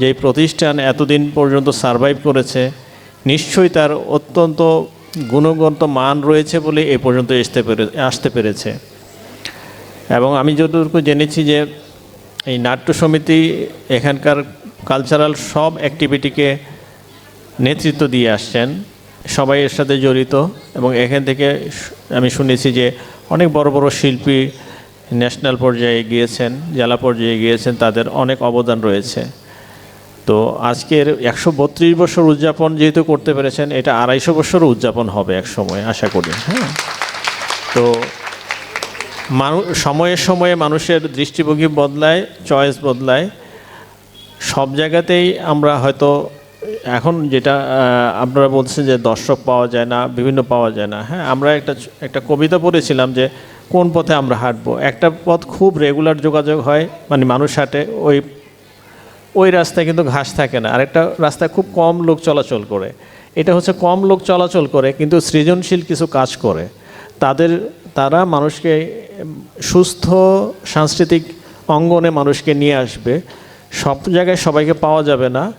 যে প্রতিষ্ঠান এতদিন পর্যন্ত সারভাইভ করেছে, নিশ্চয়ই তার অত্যন্ত গুণগত মান রয়েছে বলে এ পর্যন্ত আসতে পেরে, আসতে পেরেছে। এবং আমি যতটুকু জেনেছি যে এই নাট্য সমিতি এখানকার কালচারাল সব অ্যাক্টিভিটিকে নেতৃত্ব দিয়ে আসছেন, সবাই এর সাথে জড়িত এবং এখান থেকে আমি শুনেছি যে অনেক বড় বড় শিল্পী ন্যাশনাল পর্যায়ে গিয়েছেন, জেলা পর্যায়ে গিয়েছেন, তাদের অনেক অবদান রয়েছে। তো আজকের একশো বত্রিশ বছর উদযাপন যেহেতু করতে পেরেছেন, এটা আড়াইশো বছর উদযাপন হবে এক সময়, আশা করি হ্যাঁ? তো মানুষ সময়ে সময়ে মানুষের দৃষ্টিভঙ্গি বদলায়, চয়েস বদলায়। সব জায়গাতেই আমরা হয়তো এখন যেটা আপনারা বলছেন যে দর্শক পাওয়া যায় না, বিভিন্ন পাওয়া যায় না হ্যাঁ? আমরা একটা একটা কবিতা পড়েছিলাম যে কোন পথে আমরা হাঁটবো। একটা পথ খুব রেগুলার যোগাযোগ হয় মানে মানুষ হাঁটে, ওই ওই রাস্তায় কিন্তু ঘাস থাকে না। আরেকটা রাস্তায় খুব কম লোক চলাচল করে। এটা হচ্ছে কম লোক চলাচল করে, কিন্তু সৃজনশীল কিছু কাজ করে। তাদের, তারা মানুষকে, সুস্থ সাংস্কৃতিক অঙ্গনে মানুষকে নিয়ে আসবে। সব জায়গায় সবাইকে পাওয়া যাবে না।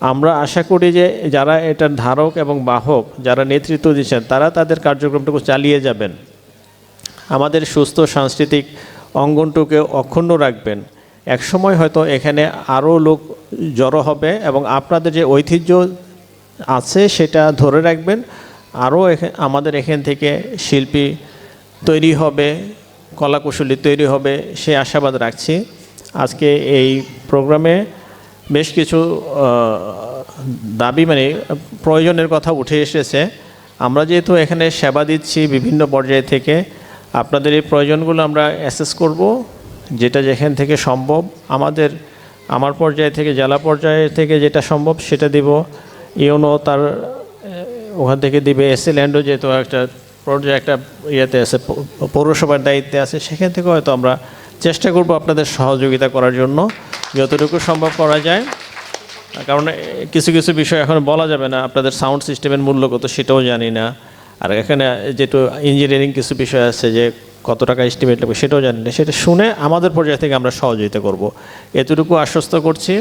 আমরা আশা করি যে যারা এটার ধারক এবং বাহক, যারা নেতৃত্ব দিচ্ছেন, তারা তাদের কার্যক্রমটুকু চালিয়ে যাবেন। আমাদের সুস্থ সাংস্কৃতিক অঙ্গনটুকে অক্ষুণ্ণ রাখবেন। একসময় হয়তো এখানে আরও লোক জড়ো হবে এবং আপনাদের যে ঐতিহ্য আছে সেটা ধরে রাখবেন। আরও আমাদের এখান থেকে শিল্পী তৈরি হবে, কলাকুশলী তৈরি হবে, সে আশাবাদ রাখছি। আজকে এই প্রোগ্রামে বেশ কিছু দাবি মানে প্রয়োজনের কথা উঠে এসেছে। আমরা যেহেতু এখানে সেবা দিচ্ছি বিভিন্ন পর্যায় থেকে, আপনাদের এই প্রয়োজনগুলো আমরা অ্যাসেস করব। যেটা যেখান থেকে সম্ভব, আমাদের, আমার পর্যায় থেকে, জেলা পর্যায়ে থেকে যেটা সম্ভব সেটা দিব। ইউনো তার ওখান থেকে দিবে। এসএ ল্যান্ডও যেহেতু একটা পর্যায়ে, একটা ইয়েতে আছে পৌরসভার দায়িত্বে আছে, সেখান থেকে হয়তো আমরা চেষ্টা করব আপনাদের সহযোগিতা করার জন্য। যতটুকু সম্ভব করা যায়। কারণ কিছু কিছু বিষয় এখন বলা যাবে না, আপনাদের সাউন্ড সিস্টেমের মূল্য কত সেটাও জানি না। আর এখানে যেটু ইঞ্জিনিয়ারিং কিছু বিষয় আছে যে কত টাকা এস্টিমেট লাগবে সেটাও জানি না। সেটা শুনে আমাদের পর্যায় থেকে আমরা সহযোগিতা করব। এতটুকু আশ্বস্ত করছি।